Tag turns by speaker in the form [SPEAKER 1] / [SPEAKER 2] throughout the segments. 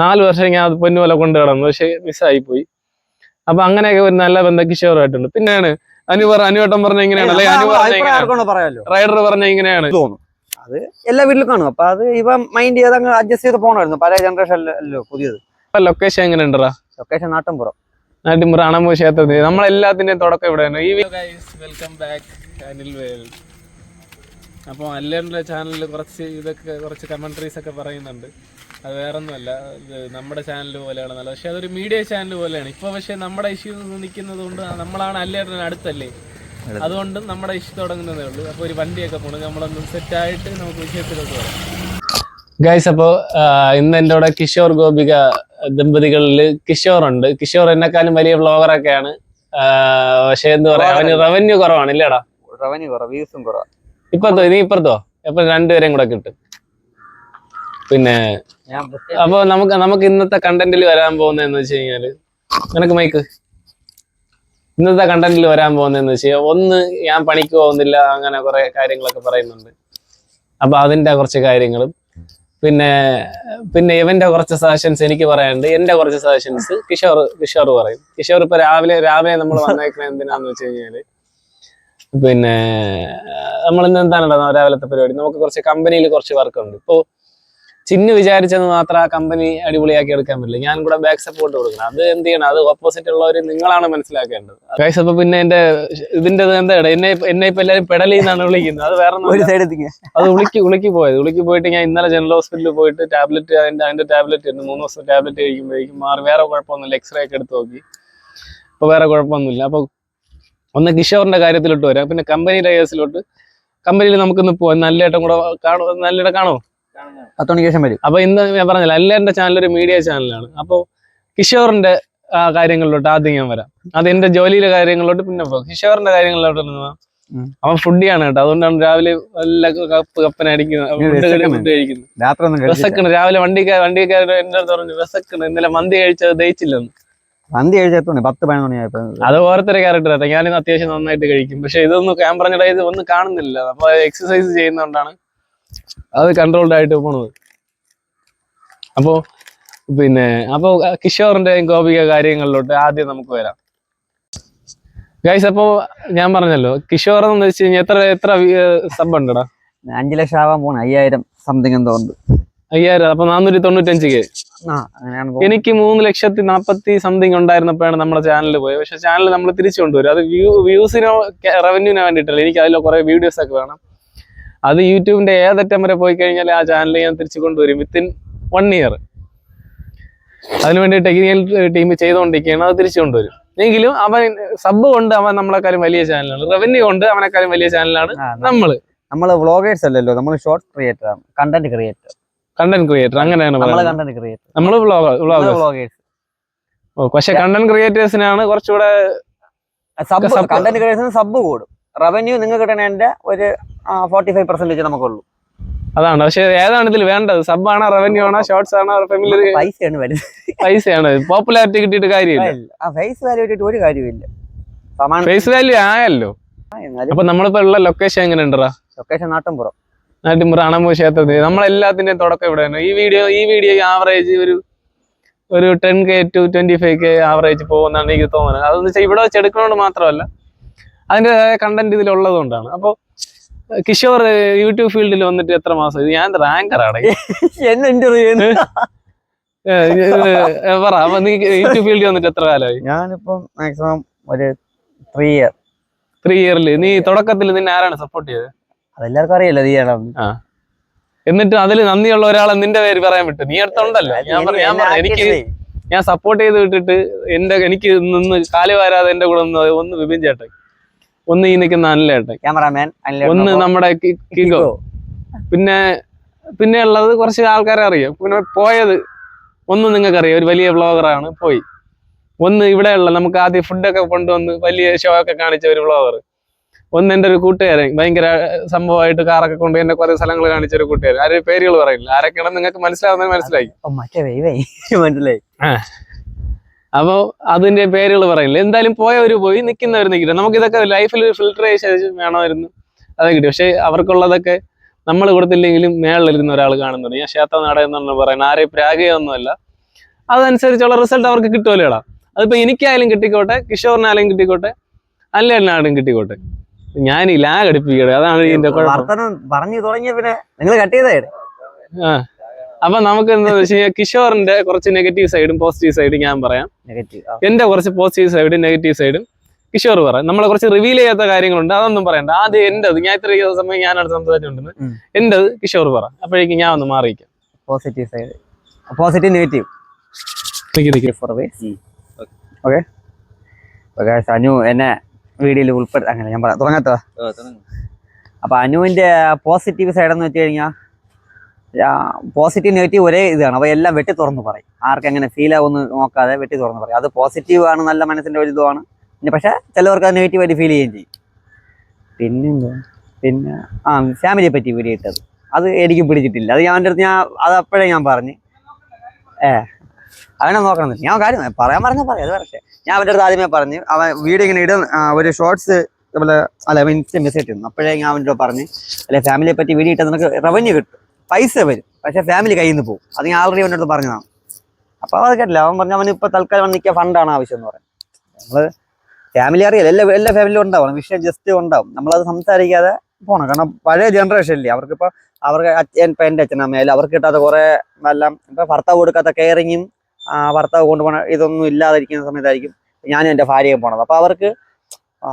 [SPEAKER 1] നാല് വർഷം ഞാൻ അത് പൊന്നുപോലെ കൊണ്ടു കിടന്നു പക്ഷെ മിസ്സായി പോയി അപ്പൊ അങ്ങനെയൊക്കെ ഒരു നല്ല ബന്ധം കിഷോറായിട്ടുണ്ട് പിന്നെയാണ് അനു പറ അനുവട്ടം പറഞ്ഞ ഇങ്ങനെയാണ്. അല്ലെങ്കിൽ അനു പറഞ്ഞ റൈഡർ പറഞ്ഞ ഇങ്ങനെയാണ്.
[SPEAKER 2] തോന്നുന്നു അത് എല്ലാ വീട്ടിലും കാണും. അപ്പൊ അത് ഇവ മൈൻഡ് ചെയ്ത് അങ്ങ് അഡ്ജസ്റ്റ് ചെയ്ത് പോകണമായിരുന്നു പല ജനറേഷൻ അല്ലല്ലോ പുതിയത്.
[SPEAKER 1] ലൊക്കേഷൻ എങ്ങനെ ഉണ്ടറാ
[SPEAKER 2] ലൊക്കേഷൻ നാട്ടിൻപുറം.
[SPEAKER 1] നാട്ടിൻപുറം അണമോ ക്ഷേത്രത്തിൽ. നമ്മളെല്ലാത്തിന്റെയും തുടക്കം ഇവിടെ ഈ വെൽക്കം ബാക്ക് അനിൽ വേൽ അപ്പോൾ ചാനലിൽ കുറച്ച് ഇതൊക്കെ കുറച്ച് കമൻട്രീസ് ഒക്കെ പറയുന്നുണ്ട്. അത് വേറൊന്നുമല്ല. ഇത് നമ്മുടെ ചാനൽ പോലെയാണ് നല്ലത്. പക്ഷെ അതൊരു മീഡിയ ചാനൽ പോലെയാണ്. ഇപ്പൊ പക്ഷെ നമ്മുടെ ഇഷ്യൂ നിൽക്കുന്നത് കൊണ്ട് നമ്മളാണ് അല്ലേറിന് അടുത്തല്ലേ? അതുകൊണ്ട് നമ്മുടെ ഇഷ്യൂ തുടങ്ങുന്നതേ ഉള്ളൂ. അപ്പൊ ഒരു വണ്ടിയൊക്കെ പോകണം നമ്മളൊന്ന് സെറ്റായിട്ട് നമുക്ക് വിഷയത്തിലോട്ട് വരാം. ഗൈസ് അപ്പോൾ ഇന്ന് എന്റെ കൂടെ കിഷോർ ഗോപിക ദമ്പതികളിൽ കിഷോർ ഉണ്ട് കിഷോർ എന്നെക്കാളും വലിയ വ്ളോഗറൊക്കെയാണ് പക്ഷെ എന്ന് പറയാ അവന് റവന്യൂ കുറവാണ് ഇല്ലേടാ.
[SPEAKER 2] റവന്യൂ കുറവ് വ്യൂസും കുറവ്.
[SPEAKER 1] ഇപ്പുറത്തോ നീ ഇപ്പുറത്തോ? എപ്പോ രണ്ടുപേരെയും കൂടെ കിട്ടും. പിന്നെ അപ്പൊ നമുക്ക് നമുക്ക് ഇന്നത്തെ കണ്ടന്റിൽ വരാൻ പോകുന്നതെന്ന് വെച്ച് കഴിഞ്ഞാൽ നിനക്ക് മൈക്ക് ഇന്നത്തെ കണ്ടന്റിൽ വരാൻ പോകുന്നതെന്ന് വെച്ച് കഴിഞ്ഞാൽ ഒന്ന് ഞാൻ പണിക്ക് പോകുന്നില്ല അങ്ങനെ കുറെ കാര്യങ്ങളൊക്കെ പറയുന്നുണ്ട്. അപ്പൊ അതിന്റെ കുറച്ച് കാര്യങ്ങളും. പിന്നെ പിന്നെ ഇവന്റെ കുറച്ച് സജഷൻസ് എനിക്ക് പറയാനുണ്ട്. എന്റെ കുറച്ച് സജഷൻസ് കിഷോർ കിഷോർ പറയും. കിഷോർ ഇപ്പൊ രാവിലെ രാവിലെ നമ്മൾ വന്നേക്കണ എന്തിനാന്ന് വെച്ച് കഴിഞ്ഞാൽ പിന്നെ നമ്മൾ ഇന്ന് എന്താണ് രാവിലത്തെ പരിപാടി? നമുക്ക് കുറച്ച് കമ്പനിയിൽ കുറച്ച് വർക്ക് ഉണ്ട്. ഇപ്പോ ചിന്നു വിചാരിച്ചെന്ന് മാത്രം ആ കമ്പനി അടിപൊളിയാക്കി എടുക്കാൻ പറ്റില്ല. ഞാൻ കൂടെ ബാക്ക് സപ്പോർട്ട് കൊടുക്കണം. അത് എന്ത് ചെയ്യണം? അത് ഓപ്പോസിറ്റ് ഉള്ളവർ നിങ്ങളാണ് മനസ്സിലാക്കേണ്ടത്. ബാക്ക് സപ്പ് പിന്നെ എന്റെ ഇതിന്റെ എന്താ എന്നെ എന്നെ ഇപ്പൊ എല്ലാരും പെടലി എന്നാണ് വിളിക്കുന്നത്. അത് വേറെ അത് ഉളിക്ക് ഉളിക്ക് പോയത്. ഉളിക്ക് പോയിട്ട് ഞാൻ ഇന്നലെ ജനറൽ ഹോസ്പിറ്റലിൽ പോയിട്ട് ടാബ്ലറ്റ് അതിന്റെ അതിന്റെ ടാബ്ലറ്റ് ഉണ്ട് മൂന്ന് ദിവസം ടാബ്ലറ്റ് കഴിക്കുമ്പോഴേക്കും മാറി വേറെ കുഴപ്പമൊന്നുമില്ല. എക്സ്റേ ഒക്കെ എടുത്ത് നോക്കി. അപ്പൊ വേറെ കുഴപ്പമൊന്നുമില്ല. അപ്പൊ ഒന്ന് കിഷോറിന്റെ കാര്യത്തിലോട്ട് വരാം. പിന്നെ കമ്പനിയുടെ കേസിലോട്ട്. കമ്പനിയിൽ നമുക്കിന്ന് പോവാം. നല്ലേട്ടം കൂടെ കാണോ. നല്ലേട്ടം
[SPEAKER 2] പത്തുമണിക്ക് ശേഷം വരും.
[SPEAKER 1] അപ്പൊ ഇന്ന് ഞാൻ പറഞ്ഞില്ല അല്ലേന്റെ ചാനൽ ഒരു മീഡിയ ചാനലാണ് അപ്പൊ കിഷോറിന്റെ ആ കാര്യങ്ങളിലോട്ട് ആദ്യം ഞാൻ വരാം. അത് എന്റെ ജോലിയിലെ കാര്യങ്ങളിലോട്ട് പിന്നെ പോകും. കിഷോറിന്റെ കാര്യങ്ങളിലോട്ട്. അവൻ ഫുഡിയാണ് കേട്ടോ. അതുകൊണ്ടാണ് രാവിലെ നല്ല കപ്പ് കപ്പനടിക്കുന്നത്
[SPEAKER 2] അടിക്കുന്നത്
[SPEAKER 1] വിസക്കണ് രാവിലെ വണ്ടി വണ്ടിക്കാരൻ എന്റെ അടുത്ത് പറഞ്ഞു വിസക്കണ് ഇന്നലെ മന്തി കഴിച്ചത് ദയിച്ചില്ലെന്ന്
[SPEAKER 2] മന്തി കഴിച്ചെത്തോണി പത്ത് പതിനൊന്ന്
[SPEAKER 1] അത് ഓരോരുത്തരെ ക്യാരക്ടർ ആട്ടെ. ഞാനിന്ന് അത്യാവശ്യം നന്നായിട്ട് കഴിക്കും. പക്ഷെ ഇതൊന്നും ഞാൻ പറഞ്ഞിട്ട് ഇത് ഒന്നും കാണുന്നില്ല. അപ്പൊ എക്സസൈസ് ചെയ്യുന്നതുകൊണ്ടാണ് അത് കൺട്രോൾഡ് ആയിട്ട് പോണത്. അപ്പോ പിന്നെ അപ്പോ കിഷോറിന്റെയും ഗോപിക കാര്യങ്ങളിലോട്ട് ആദ്യം നമുക്ക് വരാം. ഗൈസ് അപ്പോ ഞാൻ പറഞ്ഞല്ലോ കിഷോർ എന്ന് വെച്ച് കഴിഞ്ഞാൽ എത്ര എത്ര സബ് ഉണ്ടടാ?
[SPEAKER 2] അഞ്ചു ലക്ഷം ആവാൻ പോണ അയ്യായിരം സംതിങ് എന്തോ ഉണ്ട്.
[SPEAKER 1] അയ്യായിരം അപ്പൊ നാനൂറ്റി തൊണ്ണൂറ്റഞ്ച് കെ. എനിക്ക് മൂന്ന് ലക്ഷത്തി നാപ്പത്തി സംതിങ് ഉണ്ടായിരുന്നപ്പോഴാണ് നമ്മുടെ ചാനലിൽ പോയത്. പക്ഷെ ചാനൽ നമ്മൾ തിരിച്ചു കൊണ്ടുവരും. അത് വ്യൂ വ്യൂസിനോ റവന്യൂവിനോ വേണ്ടിയിട്ടല്ല. എനിക്ക് അതിൽ കുറെ വീഡിയോസ് ഒക്കെ വേണം. അത് യൂട്യൂബിന്റെ ഏതറ്റം വരെ പോയി കഴിഞ്ഞാൽ ആ ചാനൽ ഞാൻ തിരിച്ചു കൊണ്ടുവരും വിത്തിൻ വൺ ഇയർ അതിനു വേണ്ടി ടെക്നിക്കൽ ടീം ചെയ്തുകൊണ്ടിരിക്കുകയാണ് അത് തിരിച്ചു കൊണ്ടുവരും. എങ്കിലും അവൻ സബ് കൊണ്ട് അവൻ നമ്മളെക്കാളും വലിയ ചാനലാണ് റവന്യൂ കൊണ്ട് അവനെക്കാളും വലിയ ചാനലാണ് നമ്മൾ.
[SPEAKER 2] നമ്മൾ വ്ളോഗേഴ്സ് അല്ലല്ലോ നമ്മൾ ഷോർട്ട് ക്രിയേറ്റർ ആണ് കണ്ടന്റ് ക്രിയേറ്റർ
[SPEAKER 1] കണ്ടന്റ് ക്രിയേറ്റർ അങ്ങനെയാണ്
[SPEAKER 2] കണ്ടന്റ് ക്രിയേറ്റർ
[SPEAKER 1] വ്ളോഗ്
[SPEAKER 2] വ്ളോഗേഴ്സ്
[SPEAKER 1] പക്ഷെ കണ്ടന്റ് ക്രിയേറ്റേഴ്സിനാണ് കുറച്ചുകൂടെ
[SPEAKER 2] സബ് കണ്ടന്റ് ക്രിയേറ്റേഴ്സിന് സബ് കൂടും. റവന്യൂ നിങ്ങൾക്ക് കിട്ടണേന്റെ ഒരു ഫോർട്ടി ഫൈവ് പെർസെന്റേജ് നമുക്കുള്ളൂ.
[SPEAKER 1] അതാണ്. പക്ഷെ ഏതാണ് ഇതിൽ വേണ്ടത്? സബ് ആണോ റവന്യൂ ആണോ ഷോർട്സ് ആണോ ഫെമിലി
[SPEAKER 2] പൈസയാണ് വലുത്
[SPEAKER 1] പൈസയാണ്. പോപ്പുലാരിറ്റി കിട്ടിയിട്ട് കാര്യമില്ല.
[SPEAKER 2] ആ ഫേസ് വാല്യൂ കിട്ടിയിട്ട് ഒരു കാര്യമില്ല സമാന
[SPEAKER 1] ഫേസ് വാല്യൂ ആയല്ലോ. അപ്പൊ നമ്മളിപ്പോ ഉള്ള ലൊക്കേഷൻ എങ്ങനെ ഉണ്ടറാ
[SPEAKER 2] ലൊക്കേഷൻ നാട്ടിൻപുറം.
[SPEAKER 1] നാട്ടിൻപുറം അണമോ ക്ഷേത്രത്തിൽ. നമ്മളെല്ലാത്തിന്റെയും തുടക്കം ഇവിടെയാണ്. ഈ വീഡിയോ ഈ വീഡിയോ ആവറേജ് ഒരു ഒരു ten K to twenty five K average പോകുന്നതാണ് എനിക്ക് തോന്നുന്നത്. അതെന്ന് വെച്ചാൽ ഇവിടെ വെച്ച് എടുക്കണോണ്ട് മാത്രമല്ല അതിന്റെ കണ്ടന്റ് ഇതിൽ ഉള്ളതുകൊണ്ടാണ് അപ്പോൾ കിഷോർ യൂട്യൂബ് ഫീൽഡിൽ വന്നിട്ട് എത്ര മാസം? ഇത് ഞാൻ റാങ്കറാണ്
[SPEAKER 2] എന്നെ ഇന്റർവ്യൂ
[SPEAKER 1] പറ. അപ്പൊ നീ യൂട്യൂബ് ഫീൽഡിൽ വന്നിട്ട് എത്ര കാലമായി?
[SPEAKER 2] ഞാനിപ്പം മാക്സിമം ഒരു ത്രീ ഇയർ
[SPEAKER 1] ത്രീ ഇയറിൽ നീ തുടക്കത്തിൽ നിന്നെ ആരാണ് സപ്പോർട്ട് ചെയ്തത്?
[SPEAKER 2] അതെല്ലാവർക്കും അറിയില്ല ആ.
[SPEAKER 1] എന്നിട്ട് അതിൽ നന്ദിയുള്ള ഒരാളെ നിന്റെ പേര് പറയാൻ വിട്ടു. നീ അടുത്തുണ്ടല്ലോ. ഞാൻ പറഞ്ഞു ഞാൻ പറഞ്ഞു എനിക്ക് ഞാൻ സപ്പോർട്ട് ചെയ്ത് വിട്ടിട്ട് എന്റെ എനിക്ക് നിന്ന് കാലി വാരാതെ എന്റെ കൂടെ ഒന്ന് ഒന്ന് വിപിൻ ചേട്ടൻ. ഒന്ന് ഈ നിൽക്കുന്ന അനിലേട്ടൻ.
[SPEAKER 2] ക്യാമറാമാൻ
[SPEAKER 1] ഒന്ന് നമ്മുടെ കിഗോ പിന്നെ പിന്നെ ഉള്ളത് കുറച്ച് ആൾക്കാരെ അറിയാം. പിന്നെ പോയത് ഒന്ന് നിങ്ങൾക്കറിയാം ഒരു വലിയ വ്ളോഗറാണ് പോയി. ഒന്ന് ഇവിടെയുള്ള നമുക്ക് ആദ്യം ഫുഡൊക്കെ കൊണ്ടുവന്ന് വലിയ ഷോ ഒക്കെ കാണിച്ച ഒരു വ്ളോഗർ. ഒന്ന് എന്റെ ഒരു കൂട്ടുകാരൻ ഭയങ്കര സംഭവമായിട്ട് കാറൊക്കെ കൊണ്ട് എന്നെ കുറെ സ്ഥലങ്ങൾ കാണിച്ച ഒരു കൂട്ടുകാരൻ. ആരും പേരുകൾ പറയില്ല. ആരൊക്കെയാണെന്ന് നിങ്ങൾക്ക് മനസ്സിലാവുന്നത് മനസ്സിലായി.
[SPEAKER 2] മനസ്സിലായി.
[SPEAKER 1] അപ്പോൾ അതിന്റെ പേരുകൾ പറയില്ല? എന്തായാലും പോയവർ പോയി നിൽക്കുന്നവർ നിൽക്കില്ല നമുക്ക് ഇതൊക്കെ ലൈഫിൽ ഫിൽട്ടർ ശേഷം വേണമായിരുന്നു അത് കിട്ടി. പക്ഷെ അവർക്കുള്ളതൊക്കെ നമ്മൾ കൊടുത്തില്ലെങ്കിലും മേളിലിരുന്ന ഒരാൾ കാണുന്നുണ്ട്. ഞാൻ ക്ഷേത്ര നട എന്നാണ് പറയുന്നത് ആരെയും പ്രാഗയൊന്നുമല്ല അതനുസരിച്ചുള്ള റിസൾട്ട് അവർക്ക് കിട്ടുമല്ലോടാ. അതിപ്പോ എനിക്കായാലും കിട്ടിക്കോട്ടെ കിഷോറിനായാലും കിട്ടിക്കോട്ടെ അല്ലേനാളും കിട്ടിക്കോട്ടെ. ഞാൻ ഈ ലാഗ് അടിപ്പിക്കട്ടെ അതാണ് ഇതിന്റെ
[SPEAKER 2] പറഞ്ഞു തുടങ്ങിയ പിന്നെ നിങ്ങൾ കട്ട് ചെയ്തേ
[SPEAKER 1] അപ്പൊ നമുക്ക് എന്താ വെച്ച് കഴിഞ്ഞാൽ കിഷോറിന്റെ കുറച്ച് നെഗറ്റീവ് സൈഡും പോസിറ്റീവ് സൈഡും ഞാൻ പറയാം.
[SPEAKER 2] നെഗറ്റീവ്
[SPEAKER 1] എന്റെ കുറച്ച് പോസിറ്റീവ് സൈഡും നെഗറ്റീവ് സൈഡും കിഷോർ പറയാം. നമ്മളെ കുറച്ച് റിവീൽ ചെയ്യാത്ത കാര്യങ്ങളുണ്ട് അതൊന്നും പറയണ്ട. ആദ്യം എന്റേത് ഞാൻ ഇത്ര സമയം ഞാനാണ് സംസാരിച്ചുണ്ട്
[SPEAKER 2] എന്റെ
[SPEAKER 1] അത് കിഷോർ പറ. അപ്പോഴേക്കും ഞാൻ ഒന്ന് മാറിയിക്കാം
[SPEAKER 2] positive side positive negative okay Anu എന്നെ വീഡിയോയിൽ ഉൾപ്പെടുത്ത അങ്ങനെ ഞാൻ പറയാം തുടങ്ങാത്ത അപ്പൊ അനുവിന്റെ പോസിറ്റീവ് സൈഡ് എന്ന് വെച്ച് കഴിഞ്ഞാൽ പോസിറ്റീവ് നെഗറ്റീവ് ഒരേ ഇതാണ്. അപ്പോൾ എല്ലാം വെട്ടി തുറന്ന് പറയും. ആർക്കെങ്ങനെ ഫീൽ ആവുമെന്ന് നോക്കാതെ വെട്ടി തുറന്ന് പറയും. അത് പോസിറ്റീവ് ആണ് നല്ല മനസ്സിന്റെ ഒരു ഇതുമാണ്. പിന്നെ പക്ഷേ ചിലവർക്ക് അത് നെഗറ്റീവായിട്ട് ഫീൽ ചെയ്യുകയും ചെയ്യും. പിന്നെന്താ? പിന്നെ ആ ഫാമിലിയെ പറ്റി വീഡിയോ ഇട്ടത്. അത് എനിക്ക് പിടിച്ചിട്ടില്ല. അത് ഞാൻ എന്റെ അടുത്ത് ഞാൻ അത് അപ്പോഴേ ഞാൻ പറഞ്ഞു. ഏ അവനെ നോക്കണം ഞാൻ കാര്യം പറയാൻ പറഞ്ഞാൽ പറയാം. അത് പക്ഷേ ഞാൻ അവന്റെ അടുത്ത് ആദ്യമേ പറഞ്ഞു അവൻ വീഡിയോ ഇങ്ങനെ ഇടും ഒരു ഷോർട്സ് നമ്മൾ അല്ല ഇൻസ്റ്റ മെസ്സേജ് ഇടുന്നു. അപ്പോഴേ ഞാൻ അവന്റെ പറഞ്ഞ് പറഞ്ഞു അല്ലെ ഫാമിലിയെ പറ്റി വീഡിയോ ഇട്ടാൽ നിനക്ക് റവന്യൂ കിട്ടും. പൈസ വരും. പക്ഷെ ഫാമിലി കയ്യിൽ നിന്ന് പോകും അത് ഞാൻ ആൾറെഡി അവന്റെ പറഞ്ഞതാണ്. അപ്പോൾ അത് കേട്ടില്ല. അവൻ പറഞ്ഞു അവന് ഇപ്പോൾ തൽക്കാലം നിൽക്കുക ഫണ്ടാണ് ആവശ്യം എന്ന് പറയാം നമ്മൾ ഫാമിലി അറിയില്ല. എല്ലാ എല്ലാ ഫാമിലിയും ഉണ്ടാവും. വിഷയം ജസ്റ്റ് ഉണ്ടാവും. നമ്മളത് സംസാരിക്കാതെ പോണം. കാരണം പഴയ ജനറേഷനില്ലേ അവർക്കിപ്പോൾ അവർക്ക് അച്ഛൻ ഇപ്പം എന്റെ അച്ഛനമ്മയായാലും അവർക്ക് കിട്ടാത്ത കുറേ എല്ലാം ഇപ്പം ഭർത്താവ് കൊടുക്കാത്ത കെയറിങ്ങും ഭർത്താവ് കൊണ്ടുപോകണ ഇതൊന്നും ഇല്ലാതിരിക്കുന്ന സമയത്തായിരിക്കും ഞാൻ എന്റെ ഭാര്യയും പോണത്. അപ്പോൾ അവർക്ക്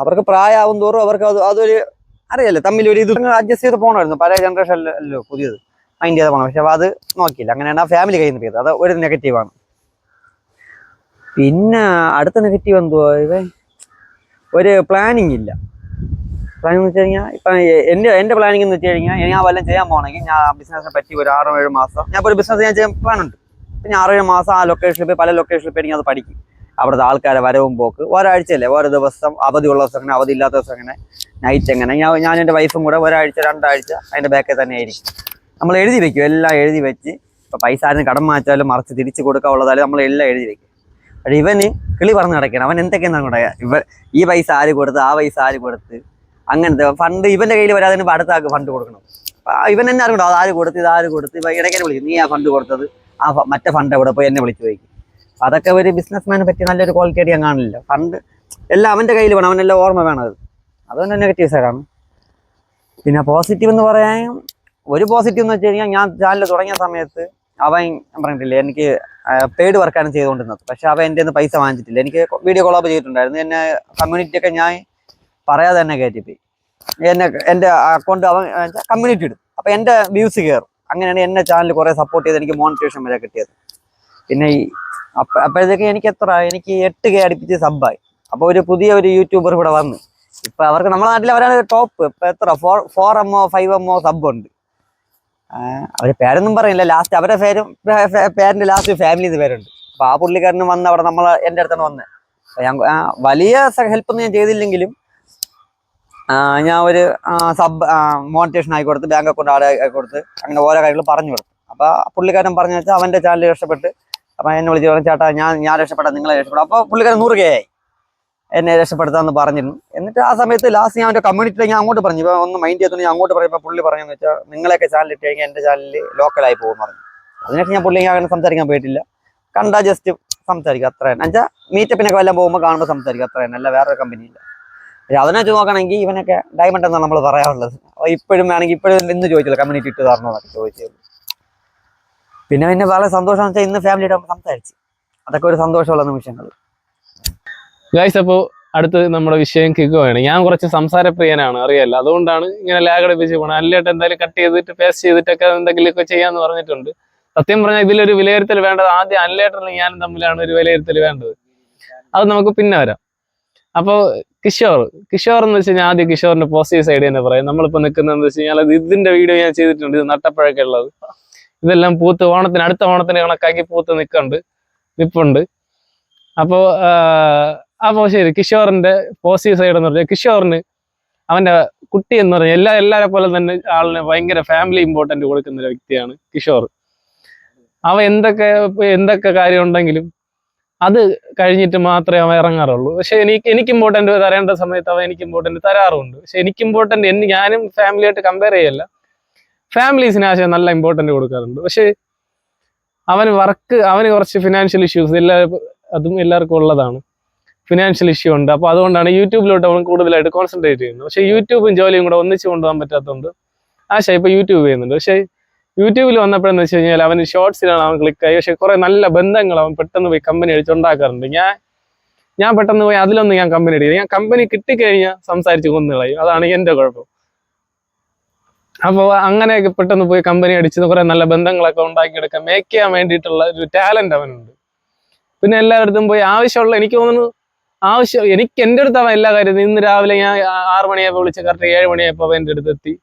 [SPEAKER 2] അവർക്ക് പ്രായമാവും തോറും അവർക്ക് അത് അതൊരു അറിയാലോ തമ്മിൽ ഒരു ഇത് അഡ്ജസ്റ്റ് ചെയ്ത് പോകണമായിരുന്നു പഴയ ജനറേഷൻ ജനറേഷനിലല്ലോ പുതിയത്. മൈൻഡ് ചെയ്ത് പോകണം പക്ഷെ അത് നോക്കിയില്ല. അങ്ങനെയാണ് ആ ഫാമിലി കയ്യിൽ നിന്ന് അത് ഒരു നെഗറ്റീവാണ് പിന്നെ അടുത്ത നെഗറ്റീവ് എന്തുവാ? ഇവൻ ഒരു പ്ലാനിങ് ഇല്ല. പ്ലാനിങ് വെച്ച് കഴിഞ്ഞാൽ ഇപ്പം എന്റെ എന്റെ പ്ലാനിങ് എന്ന് വെച്ച് കഴിഞ്ഞാൽ ഞാൻ വല്ലതും ചെയ്യാൻ പോകണമെങ്കിൽ ഞാൻ ബിസിനസ്സിനെ പറ്റി ഒരു ആറോ ഏഴ് മാസം ഞാൻ ഇപ്പോൾ ഒരു ബിസിനസ് ഞാൻ ചെയ്യാൻ പ്ലാൻ ഉണ്ട് അപ്പം ഞാൻ ആറേഴ് മാസം ആ ലൊക്കേഷനിൽ പോയി പല ലൊക്കേഷനിൽ പോയി അത് പഠിക്കും. അവിടുത്തെ ആൾക്കാരെ വരവും പോക്ക് ഒരാഴ്ചയല്ലേ ഓരോ ദിവസം അവധിയുള്ള ദിവസം അങ്ങനെ അവധി ഇല്ലാത്ത ദിവസം അങ്ങനെ നൈറ്റ് എങ്ങനെ ഞാൻ ഞാൻ എന്റെ വൈഫും കൂടെ ഒരാഴ്ച രണ്ടാഴ്ച അതിന്റെ ബാക്കിൽ തന്നെ ആയിരിക്കും. നമ്മൾ എഴുതി വെക്കും എല്ലാം എഴുതി വെച്ച്. ഇപ്പോൾ പൈസ ആരും കടം മാറ്റാലും മറിച്ച് തിരിച്ച് കൊടുക്കാനുള്ളതായാലും നമ്മൾ എല്ലാം എഴുതി വെക്കും. പക്ഷേ ഇവന് കിളി പറഞ്ഞ് നടക്കണം. അവൻ എന്തൊക്കെയാണ് കൂടെ ഇവ ഈ പൈസ ആര് കൊടുത്ത് ആ പൈസ ആര് കൊടുത്ത്? അങ്ങനത്തെ ഫണ്ട് ഇവന്റെ കയ്യിൽ വരാതെ അടുത്ത ആൾക്ക് ഫണ്ട് കൊടുക്കണം. ഇവൻ എന്നെ അറിയണ്ടോ അത് ആര് കൊടുത്ത് ഇതാര് കൊടുത്ത്? ഇപ്പം ഇടയ്ക്ക് വിളിക്കും. നീ ആ ഫണ്ട് കൊടുത്തത് ആ മറ്റേ ഫണ്ട് എവിടെ പോയി എന്നെ വിളിച്ചു ചോദിക്കും. അതൊക്കെ ഒരു ബിസിനസ്മാനെ പറ്റി നല്ലൊരു ക്വാളിറ്റി ഞാൻ കാണില്ല. ഫണ്ട് എല്ലാം അവന്റെ കയ്യിൽ വേണം. അവനെല്ലാം ഓർമ്മ വേണം അത്. അതുകൊണ്ട് നെഗറ്റീവ് സൈഡാണ് പിന്നെ പോസിറ്റീവ് എന്ന് പറയാൻ ഒരു പോസിറ്റീവ് എന്ന് വെച്ച് കഴിഞ്ഞാൽ ഞാൻ ചാനൽ തുടങ്ങിയ സമയത്ത് അവൻ പറഞ്ഞിട്ടില്ലേ എനിക്ക് പെയ്ഡ് വർക്കാണ് ചെയ്തുകൊണ്ടിരുന്നത്. പക്ഷെ അവൻ എന്റെ നിന്ന് പൈസ വാങ്ങിച്ചിട്ടില്ല. എനിക്ക് വീഡിയോ കോളപ്പ് ചെയ്തിട്ടുണ്ടായിരുന്നു. എന്നെ കമ്മ്യൂണിറ്റി ഒക്കെ ഞാൻ പറയാതെ തന്നെ കയറ്റിപ്പോയി എന്നെ എന്റെ അക്കൗണ്ട് അവൻ കമ്മ്യൂണിറ്റി ഇടും. അപ്പോൾ എന്റെ വ്യൂസ് കയറും അങ്ങനെയാണ് എന്നെ ചാനൽ കുറേ സപ്പോർട്ട് ചെയ്ത് എനിക്ക് മോണിറ്റേഷൻ വരെ കിട്ടിയത്. പിന്നെ ഈ അപ്പം അപ്പോഴത്തേക്ക് എനിക്ക് എത്ര എനിക്ക് എട്ട് കെ അടുപ്പിച്ച് സബ്ബായി അപ്പോൾ ഒരു പുതിയ ഒരു യൂട്യൂബർ ഇവിടെ വന്ന്. ഇപ്പം അവർക്ക് നമ്മുടെ നാട്ടിൽ അവരാണ് ടോപ്പ് ഇപ്പം എത്ര? ഫോർ ഫോർ എമ്മോ ഫൈവ് എമ്മോ സബ് ഉണ്ട്. ആ, അവർ പേരൊന്നും പറയില്ല. ലാസ്റ്റ് അവരുടെ പേരും പേ- പേ- പേരിന്റെ ലാസ്റ്റ് ഫാമിലി പേരുണ്ട്. അപ്പൊ ആ പുള്ളിക്കാരന് വന്ന് അവിടെ നമ്മൾ എന്റെ അടുത്താണ് വന്നത് ഞാൻ വലിയ ഹെൽപ്പ് ഒന്നും ഞാൻ ചെയ്തില്ലെങ്കിലും ഞാൻ ഒരു സബ് മോണിറ്റേഷൻ ആയി കൊടുത്ത് ബാങ്ക് അക്കൗണ്ട് ആയി കൊടുത്ത് അങ്ങനെ ഓരോ കാര്യങ്ങൾ പറഞ്ഞു കൊടുത്തു. അപ്പൊ പുള്ളിക്കാരൻ പറഞ്ഞു വെച്ചാൽ അവന്റെ ചാനൽ രക്ഷപ്പെട്ട് അപ്പൊ എന്നെ വിളിച്ച് പറഞ്ഞു ചേട്ടാ ഞാൻ ഞാൻ രക്ഷപ്പെടാം നിങ്ങളെ രക്ഷപ്പെടാം. അപ്പൊ പുള്ളിക്കാരൻ നൂറ് കെ ആയി. എന്നെ രക്ഷപ്പെടുത്താന്ന് പറഞ്ഞിരുന്നു. എന്നിട്ട് ആ സമയത്ത് ലാസ്റ്റ് ഞാൻ അവന്റെ കമ്മ്യൂണിറ്റി ഞാൻ അങ്ങോട്ട് പറഞ്ഞു. ഇപ്പൊ ഒന്ന് മൈൻഡ് ചെയ്തു ഞാൻ അങ്ങോട്ട് പറയുമ്പോൾ പുള്ളി പറഞ്ഞെന്ന് വെച്ചാൽ നിങ്ങളെയൊക്കെ ചാനൽ ഇട്ട് കഴിഞ്ഞാൽ എന്റെ ചാനലിൽ ലോക്കലായി പോകും പറഞ്ഞു. അതിനൊക്കെ ഞാൻ പുള്ളി അങ്ങനെ സംസാരിക്കാൻ പോയിട്ടില്ല. കണ്ടാ ജസ്റ്റ് സംസാരിക്കുക അത്ര തന്നെ. എന്നുവെച്ചാൽ മീറ്റപ്പിനൊക്കെ വല്ലതും പോകുമ്പോൾ കാണുമ്പോൾ സംസാരിക്കുക അത്ര തന്നെ. അല്ല വേറെ കമ്പനിയില്ല പക്ഷെ അതിനെ വെച്ച് നോക്കുകയാണെങ്കിൽ ഇവനൊക്കെ ഡയമണ്ട് എന്നാണ് നമ്മൾ പറയാറുള്ളത്. ഇപ്പോഴും വേണമെങ്കിൽ ഇപ്പോഴും ഇന്ന് ചോദിച്ചില്ല കമ്മ്യൂണിറ്റി ഇട്ട് തരണോ എന്നൊക്കെ ചോദിച്ചത്. പിന്നെ പിന്നെ വളരെ സന്തോഷം വെച്ചാൽ ഇന്ന് ഫാമിലിയുടെ സംസാരിച്ച്. അതൊക്കെ ഒരു സന്തോഷമുള്ള നിമിഷങ്ങൾ
[SPEAKER 1] ഗൈസ് അപ്പോൾ അടുത്ത് നമ്മുടെ വിഷയം കേൾക്കുകയാണ് ഞാൻ കുറച്ച് സംസാരപ്രിയനാണ് അറിയാല്ല അതുകൊണ്ടാണ് ഇങ്ങനെ ലാഗ് അടിപ്പിച്ച് പോകണം അല്ലേട്ട് എന്തായാലും കട്ട് ചെയ്തിട്ട് പേസ്റ്റ് ചെയ്തിട്ടൊക്കെ എന്തെങ്കിലുമൊക്കെ ചെയ്യാന്ന് പറഞ്ഞിട്ടുണ്ട്. സത്യം പറഞ്ഞാൽ ഇതിലൊരു വിലയിരുത്തൽ വേണ്ടത് ആദ്യം അല്ലേട്ടനും ഞാനും തമ്മിലാണ് ഒരു വിലയിരുത്തൽ വേണ്ടത്. അത് നമുക്ക് പിന്നെ വരാം. അപ്പോൾ കിഷോർ കിഷോർ എന്ന് വെച്ച് കഴിഞ്ഞാൽ ആദ്യം കിഷോറിന്റെ പോസിറ്റീവ് സൈഡ് തന്നെ പറയാം. നമ്മളിപ്പോൾ നിൽക്കുന്നതെന്ന് വെച്ച് കഴിഞ്ഞാൽ അത് ഇതിന്റെ വീഡിയോ ഞാൻ ചെയ്തിട്ടുണ്ട്. ഇത് നട്ടപ്പഴൊക്കെ ഉള്ളത്. ഇതെല്ലാം പൂത്ത് ഓണത്തിന് അടുത്ത ഓണത്തിന് കണക്കാക്കി പൂത്ത് നിൽക്കുന്നുണ്ട് നിപ്പുണ്ട് അപ്പോൾ അപ്പോൾ ശരി. കിഷോറിന്റെ പോസിറ്റീവ് സൈഡ് എന്ന് പറഞ്ഞാൽ കിഷോറിന് അവന്റെ കുട്ടി എന്ന് പറഞ്ഞാൽ എല്ലാ എല്ലാരെ പോലെ തന്നെ ആളിന് ഭയങ്കര ഫാമിലി ഇമ്പോർട്ടന്റ് കൊടുക്കുന്ന ഒരു വ്യക്തിയാണ് കിഷോർ. അവ എന്തൊക്കെ എന്തൊക്കെ കാര്യം ഉണ്ടെങ്കിലും അത് കഴിഞ്ഞിട്ട് മാത്രമേ അവൻ ഇറങ്ങാറുള്ളൂ. പക്ഷെ എനിക്ക് എനിക്ക് ഇമ്പോർട്ടന്റ് തരേണ്ട സമയത്ത് അവൻ എനിക്ക് ഇമ്പോർട്ടന്റ് തരാറുണ്ട്. പക്ഷെ എനിക്ക് ഇമ്പോർട്ടന്റ് എന്ന് ഞാനും ഫാമിലിയായിട്ട് കമ്പയർ ചെയ്യല്ല. ഫാമിലീസിന് ആശയം നല്ല ഇമ്പോർട്ടന്റ് കൊടുക്കാറുണ്ട്. പക്ഷെ അവന് വർക്ക് അവന് കുറച്ച് ഫിനാൻഷ്യൽ ഇഷ്യൂസ് എല്ലാ അതും എല്ലാവർക്കും ഉള്ളതാണ്. ഫിനാൻഷ്യൽ ഇഷ്യൂ ഉണ്ട്. അപ്പോൾ അതുകൊണ്ടാണ് യൂട്യൂബിലോട്ട് അവൻ കൂടുതലായിട്ട് കോൺസെൻട്രേറ്റ് ചെയ്യുന്നത്. പക്ഷേ യൂട്യൂബും ജോലിയും കൂടെ ഒന്നിച്ച് കൊണ്ടുപോകാൻ പറ്റാത്തതുകൊണ്ട് ആശ ഇപ്പോൾ യൂട്യൂബ് ചെയ്യുന്നുണ്ട്. പക്ഷേ യൂട്യൂബിൽ വന്നപ്പോഴെന്ന് വെച്ച് കഴിഞ്ഞാൽ അവന് ഷോർട്സിലാണ് അവൻ ക്ലിക്ക് ആയി. പക്ഷേ കുറേ നല്ല ബന്ധങ്ങൾ അവൻ പെട്ടെന്ന് പോയി കമ്പനി അടിച്ച് ഉണ്ടാക്കാറുണ്ട്. ഞാൻ ഞാൻ പെട്ടെന്ന് പോയി അതിലൊന്നും ഞാൻ കമ്പനി അടിക്കില്ല ഞാൻ കമ്പനി കിട്ടിക്കഴിഞ്ഞാൽ സംസാരിച്ച് കൊന്നുകളയും അതാണ് എന്റെ കുഴപ്പം. അപ്പോൾ അങ്ങനെയൊക്കെ പെട്ടെന്ന് പോയി കമ്പനി അടിച്ച് കുറേ നല്ല ബന്ധങ്ങളൊക്കെ ഉണ്ടാക്കിയെടുക്കാൻ മേക്ക് ചെയ്യാൻ വേണ്ടിയിട്ടുള്ള ഒരു ടാലന്റ് അവനുണ്ട്. പിന്നെ എല്ലായിടത്തും പോയി ആവശ്യമുള്ള എനിക്ക് തോന്നുന്നു ആവശ്യം എനിക്ക് എന്റെ അടുത്ത് അവൻ എല്ലാ കാര്യവും ഇന്ന് രാവിലെ ഞാൻ ആറ് മണിയായപ്പോൾ വിളിച്ച കറക്റ്റ് ഏഴ് മണിയായപ്പോൾ അവൻ എന്റെ അടുത്ത് എത്തി.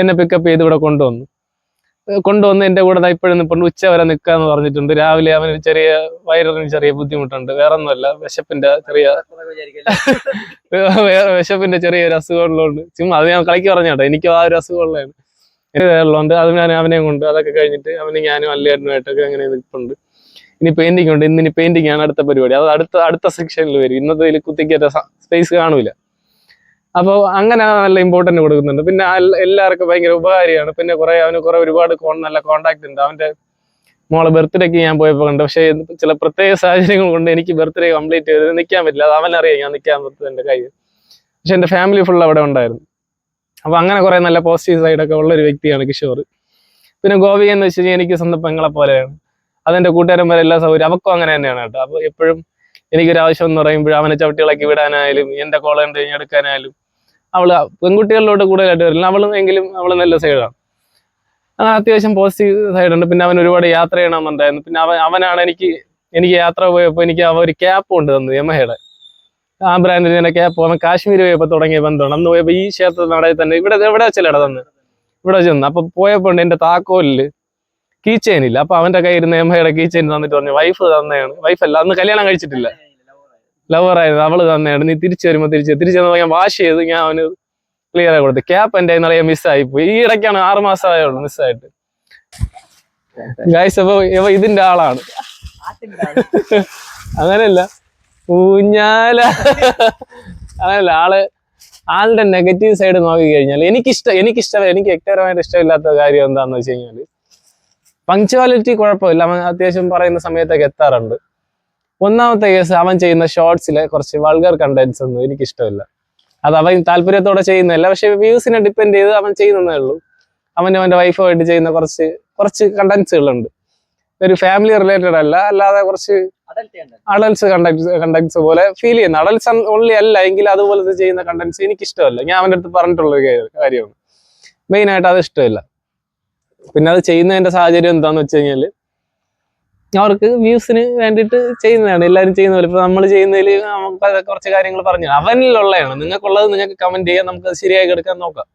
[SPEAKER 1] എന്നെ പിക്കപ്പ് ചെയ്ത് ഇവിടെ കൊണ്ടുവന്നു. കൊണ്ടുവന്ന് എന്റെ കൂടെ ഇപ്പോഴും നിൽപ്പുണ്ട് ഉച്ച വരെ നിൽക്കാന്ന് പറഞ്ഞിട്ടുണ്ട്. രാവിലെ അവന് ചെറിയ വയറിന് ചെറിയ ബുദ്ധിമുട്ടുണ്ട്. വേറെ ഒന്നുമല്ല വിശപ്പിന്റെ ചെറിയ വേറെ ചെറിയ ഒരു അസുഖമുള്ളതുകൊണ്ട്. ചുമ്മാ അത് ഞാൻ കളിക്ക് പറഞ്ഞോട്ടെ എനിക്ക് ആ ഒരു അസുഖമുള്ളതാണ്. ഉള്ളതുകൊണ്ട് അത് ഞാൻ അവനെയും കൊണ്ട് അതൊക്കെ കഴിഞ്ഞിട്ട് അവന് ഞാനും അല്ലേട്ടനുമായിട്ടൊക്കെ അങ്ങനെ നിൽപ്പുണ്ട്. ഇനി പെയിന്റിംഗ് ഉണ്ട് ഇനി പെയിന്റിംഗ് ആണ് അടുത്ത പരിപാടി. അത് അടുത്ത അടുത്ത സെക്ഷനിൽ വരും. ഇന്നത്തെ ഇതിൽ കുത്തിക്കേറ്റ സ്പേസ് കാണൂല. അപ്പോൾ അങ്ങനെ നല്ല ഇമ്പോർട്ടന്റ് കൊടുക്കുന്നുണ്ട്. പിന്നെ എല്ലാവർക്കും ഭയങ്കര ഉപകാരിയാണ്. പിന്നെ കുറെ അവന് കുറെ ഒരുപാട് കോൺ നല്ല കോണ്ടാക്ട് ഉണ്ട്. അവന്റെ മോളെ ബർത്ത്ഡേക്ക് ഞാൻ പോയപ്പോൾ കണ്ട്. പക്ഷേ ചില പ്രത്യേക സാഹചര്യങ്ങൾ കൊണ്ട് എനിക്ക് ബർത്ത്ഡേ കംപ്ലീറ്റ് ചെയ്ത് നിൽക്കാൻ പറ്റില്ല. അത് അവനറിയാം ഞാൻ നിൽക്കാൻ പറ്റുന്നത് എന്റെ കയ്യിൽ പക്ഷെ എന്റെ ഫാമിലി ഫുൾ അവിടെ ഉണ്ടായിരുന്നു. അപ്പോൾ അങ്ങനെ കുറേ നല്ല പോസിറ്റീവ് സൈഡൊക്കെ ഉള്ള ഒരു വ്യക്തിയാണ് കിഷോർ. പിന്നെ ഗോപി എന്ന് വെച്ച് കഴിഞ്ഞാൽ എനിക്ക് സ്വന്തം പെങ്ങളെ പോലെയാണ്. അതെന്റെ കൂട്ടുകാരന്മാരെ എല്ലാ സൗകര്യം അവക്കും അങ്ങനെ തന്നെയാണ് കേട്ടോ. അപ്പൊ എപ്പോഴും എനിക്കൊരു ആവശ്യം എന്ന് പറയുമ്പോൾ അവനെ ചവിട്ടികളാക്കി വിടാനായാലും എന്റെ കോളേജ് തിരഞ്ഞെടുക്കാനായാലും അവൾ പെൺകുട്ടികളിലോട്ട് കൂടുതലായിട്ട് വരില്ല. അവളും എങ്കിലും അവൾ നല്ല സൈഡാണ് അത്യാവശ്യം പോസിറ്റീവ് സൈഡ് ഉണ്ട്. പിന്നെ അവൻ ഒരുപാട് യാത്ര ചെയ്യണമെന്നുണ്ടായിരുന്നു. പിന്നെ അവൻ അവനാണ് എനിക്ക് എനിക്ക് യാത്ര പോയപ്പോൾ എനിക്ക് അവ ഒരു ക്യാപ്പ് കൊണ്ട് തന്നു യമഹയുടെ. ആ ബ്രാൻഡിന്റെ ക്യാപ്പ് അവൻ കാശ്മീർ പോയപ്പോൾ തുടങ്ങിയ ബന്ധമാണ്. അന്ന് പോയപ്പോൾ ഈ ക്ഷേത്ര നടയിൽ തന്നെ ഇവിടെ എവിടെ വെച്ചല്ലേടാ തന്നെ? ഇവിടെ ചെന്ന് അപ്പൊ പോയപ്പോൾ ഉണ്ട് എന്റെ താക്കോലിൽ കീ ചെയിൻ ഇല്ല. അപ്പൊ അവന്റെ കയ്യിൽ ഇരുന്ന് എംഹയുടെ കീ ചെയിൻ തന്നിട്ട് പറഞ്ഞു വൈഫ് തന്നെയാണ്. വൈഫ് അല്ല അന്ന് കല്യാണം കഴിച്ചിട്ടില്ല. ലവർ ആയിരുന്നു. അവൾ തന്നെയാണ്. നീ തിരിച്ചു വരുമ്പോ തിരിച്ചു തിരിച്ചു വന്നപ്പോ ഞാൻ വാഷ് ചെയ്ത് ഞാൻ അവന് ക്ലിയർ ആയി കൊടുത്തു. ക്യാപ്പ് എന്റെ മിസ് മിസ്സായി പോയി. ഈ ഇടയ്ക്കാണ് ആറ് മാസം മിസ് മിസ്സായിട്ട് ഗായ്സ് അപ്പൊ ഇവ ഇതിന്റെ ആളാണ്. അങ്ങനെയല്ല. ഊഞ്ഞാല. അങ്ങനല്ല ആൾ ആളുടെ നെഗറ്റീവ് സൈഡ് നോക്കി കഴിഞ്ഞാൽ എനിക്കിഷ്ടം എനിക്കിഷ്ടം എനിക്ക് വ്യക്തിപരമായിട്ട് ഇഷ്ടമില്ലാത്ത കാര്യം എന്താണെന്ന് വെച്ച് കഴിഞ്ഞാൽ പങ്ക്ച്വാലിറ്റി കുഴപ്പമില്ല. അവൻ അത്യാവശ്യം പറയുന്ന സമയത്തൊക്കെ എത്താറുണ്ട്. ഒന്നാമത്തെ കേസ് അവൻ ചെയ്യുന്ന ഷോർട്സിലെ കുറച്ച് വൾഗർ കണ്ടന്റ്സ് ഒന്നും എനിക്കിഷ്ടമില്ല. അത് അവൻ താല്പര്യത്തോടെ ചെയ്യുന്നതല്ല. പക്ഷെ വ്യൂസിനെ ഡിപ്പെൻഡ് ചെയ്ത് അവൻ ചെയ്യുന്നതേ ഉള്ളൂ. അവൻ അവന്റെ വൈഫുമായിട്ട് ചെയ്യുന്ന കുറച്ച് കുറച്ച് കണ്ടന്റ്സുകളുണ്ട് ഒരു ഫാമിലി റിലേറ്റഡ് അല്ല. അല്ലാതെ കുറച്ച് അഡൽസ് കണ്ടക്ട്സ് കണ്ടക്ട്സ് പോലെ ഫീൽ ചെയ്യുന്ന. അഡൽസ് ഓൺലി അല്ല എങ്കിൽ അതുപോലത്തെ ചെയ്യുന്ന കണ്ടന്റ്സ് എനിക്കിഷ്ടമല്ല. ഞാൻ അവന്റെ അടുത്ത് പറഞ്ഞിട്ടുള്ള ഒരു കാര്യമാണ്. മെയിൻ ആയിട്ട് അത് ഇഷ്ടമില്ല. പിന്നെ അത് ചെയ്യുന്നതിന്റെ സാഹചര്യം എന്താന്ന് വെച്ച് കഴിഞ്ഞാൽ അവർക്ക് വ്യൂസിന് വേണ്ടിയിട്ട് ചെയ്യുന്നതാണ് എല്ലാവരും ചെയ്യുന്ന പോലെ. ഇപ്പൊ നമ്മൾ ചെയ്യുന്നതിൽ നമുക്ക് കുറച്ച് കാര്യങ്ങൾ പറഞ്ഞു. അവനിലുള്ളതാണ്. നിങ്ങൾക്കുള്ളത് നിങ്ങൾക്ക് കമന്റ് ചെയ്യാം. നമുക്ക് അത് ശരിയാക്കി എടുക്കാൻ നോക്കാം.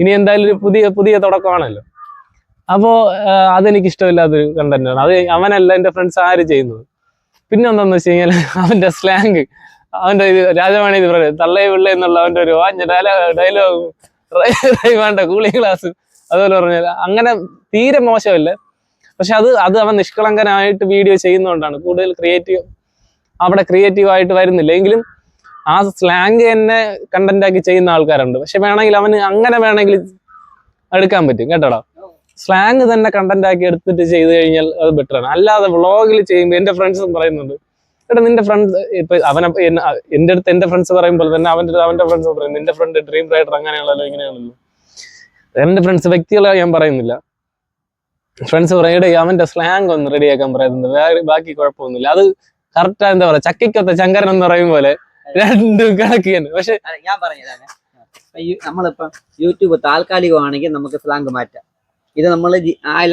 [SPEAKER 1] ഇനി എന്തായാലും ഒരു പുതിയ പുതിയ തുടക്കമാണല്ലോ. അപ്പോ അതെനിക്ക് ഇഷ്ടമില്ലാത്തൊരു കണ്ടന്റാണ് അത് അവനല്ല എന്റെ ഫ്രണ്ട്സ് ആര് ചെയ്യുന്നത്? പിന്നെ എന്താന്ന് വെച്ച് കഴിഞ്ഞാൽ അവന്റെ സ്ലാങ് അവന്റെ ഇത് രാജവാണി ഇത് പറയുന്നത് തള്ളേ എന്നുള്ള അവന്റെ ഒരു വാഞ്ഞ ഡയലോഗ് വേണ്ട കൂളിംഗ് ക്ലാസ് അതുപോലെ പറഞ്ഞാൽ അങ്ങനെ തീരെ മോശമല്ല. പക്ഷെ അത് അത് അവൻ നിഷ്കളങ്കനായിട്ട് വീഡിയോ ചെയ്യുന്നതുകൊണ്ടാണ് കൂടുതൽ ക്രിയേറ്റീവ് അവിടെ ക്രിയേറ്റീവ് ആയിട്ട് വരുന്നില്ല. എങ്കിലും ആ സ്ലാങ് തന്നെ കണ്ടന്റ് ആക്കി ചെയ്യുന്ന ആൾക്കാരുണ്ട്. പക്ഷെ വേണമെങ്കിൽ അവന് അങ്ങനെ വേണമെങ്കിൽ എടുക്കാൻ പറ്റും. കേട്ടോടാ? സ്ലാങ് തന്നെ കണ്ടന്റ് ആക്കി എടുത്തിട്ട് ചെയ്ത് കഴിഞ്ഞാൽ അത് ബെറ്റർ ആണ്. അല്ലാതെ വ്ളോഗിൽ ചെയ്യുമ്പോൾ എന്റെ ഫ്രണ്ട്സും പറയുന്നുണ്ട്. എടാ നിന്റെ ഫ്രണ്ട്സ് ഇപ്പൊ അവനെ എന്റെ അടുത്ത് എന്റെ ഫ്രണ്ട്സ് പറയുമ്പോൾ തന്നെ അടുത്ത് അവന്റെ ഫ്രണ്ട്സ് പറയും നിന്റെ ഫ്രണ്ട് ഡ്രീം റൈഡർ അങ്ങനെയാണല്ലോ ഇങ്ങനെയാണല്ലോ. എന്റെ ഫ്രണ്ട്സ് വ്യക്തികളെ ഞാൻ പറയുന്നില്ല. ഫ്രണ്ട്സ് "എടീ, അവന്റെ സ്ലാങ് ഒന്ന് റെഡിയാക്കാൻ പറയുന്നുണ്ട് വേറെ ബാക്കി കുഴപ്പമൊന്നുമില്ല. അത് കറക്റ്റ് എന്താ പറയാ ചക്കിക്കൊത്ത ചങ്കരൻ എന്ന് പറയും പോലെ രണ്ടും കണക്ക് പക്ഷെ
[SPEAKER 2] ഞാൻ പറഞ്ഞതാണ് നമ്മളിപ്പം യൂട്യൂബ് താൽക്കാലികമാണെങ്കിൽ നമുക്ക് സ്ലാങ് മാറ്റാം. ഇത് നമ്മൾ